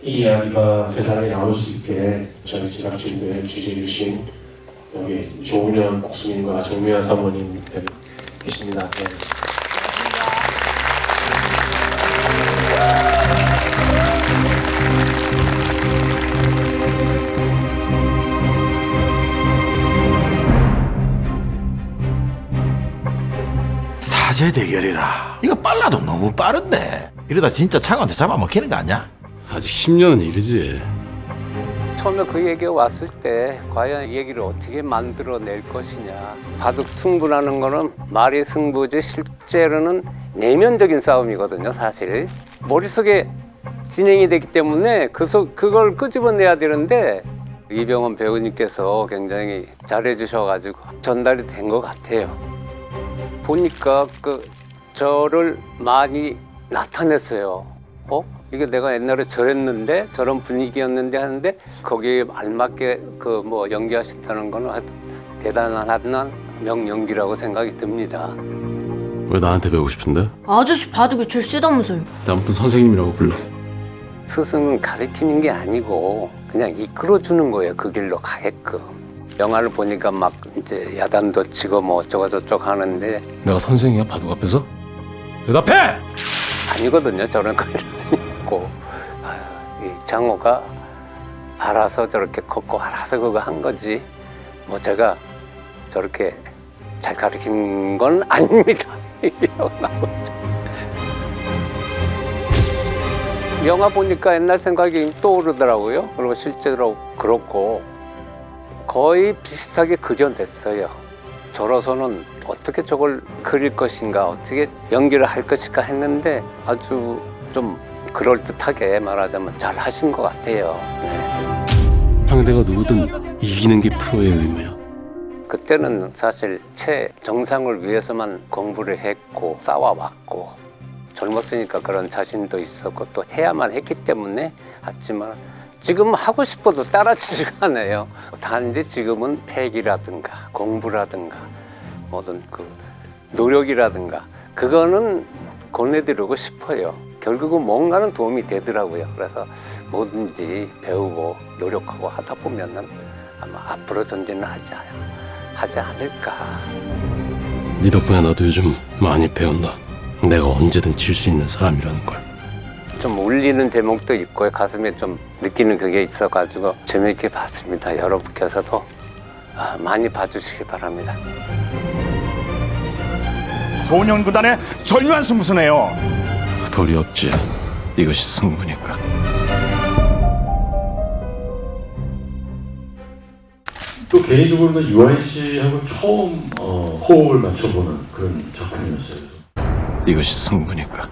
이 이야기가 세상에 나올 수 있게 저희 제작진들 지지해주신 여기 조은현 국수님과 정미아 사모님 계십니다. 네. 사제 대결이라 이거 빨라도 너무 빠른데 이러다 진짜 창한테 잡아먹히는 거 아니야? 아직 10년은 이르지. 처음에 그 얘기가 왔을 때 과연 이 얘기를 어떻게 만들어낼 것이냐. 바둑 승부라는 거는 말이 승부지 실제로는 내면적인 싸움이거든요, 사실. 머릿속에 진행이 되기 때문에 그 속, 그걸 끄집어내야 되는데 이병헌 배우님께서 굉장히 잘해주셔가지고 전달이 된 것 같아요. 보니까 그 저를 많이 나타냈어요. 어? 이게 내가 옛날에 저랬는데 저런 분위기였는데 하는데 거기에 알맞게 그 뭐 연기하신다는 거는 대단한 명연기라고 생각이 듭니다. 왜 나한테 배우고 싶은데? 아저씨 바둑이 제일 세다면서요. 다음부터 선생님이라고 불러. 스승은 가르치는 게 아니고 그냥 이끌어주는 거예요. 그 길로 가게끔. 영화를 보니까 막 이제 야단도 치고 뭐 어쩌고 저쩌고 하는데 내가 선생이야 바둑 앞에서? 대답해! 아니거든요. 저런 거아 니고 아유, 이 장호가 알아서 저렇게 컸고 알아서 그거 한 거지. 뭐 제가 저렇게 잘 가르친 건 아닙니다. 영화 보니까 옛날 생각이 떠오르더라고요. 그리고 실제로 그렇고 거의 비슷하게 그려냈어요. 저로서는 어떻게 저걸 그릴 것인가, 어떻게 연기를 할 것인가 했는데 아주 좀 그럴듯하게 말하자면 잘 하신 것 같아요. 네. 상대가 누구든 이기는 게 프로의 의무야. 그때는 사실 체 정상을 위해서만 공부를 했고 쌓아왔고 젊었으니까 그런 자신도 있었고 또 해야만 했기 때문에 했지만 지금 하고 싶어도 따라치지가 않아요. 단지 지금은 패기라든가 공부라든가 뭐든 그 노력이라든가 그거는 권해드리고 싶어요. 결국은 뭔가는 도움이 되더라고요. 그래서 뭐든지 배우고 노력하고 하다 보면은 아마 앞으로 전진을 하지, 않- 하지 않을까. 네 덕분에 나도 요즘 많이 배운다. 내가 언제든 질수 있는 사람이라는 걸. 좀 울리는 제목도 있고 가슴에 좀 느끼는 그게 있어가지고 재미있게 봤습니다. 여러분께서도 아, 많이 봐주시기 바랍니다. 조은현 구단의 절묘한 승부수네요. 도리 없지. 이것이 승부니까. 또 개인적으로는 유아인 씨하고 처음 어, 호흡을 맞춰보는 그런 작품이었어요. 이것이 승부니까.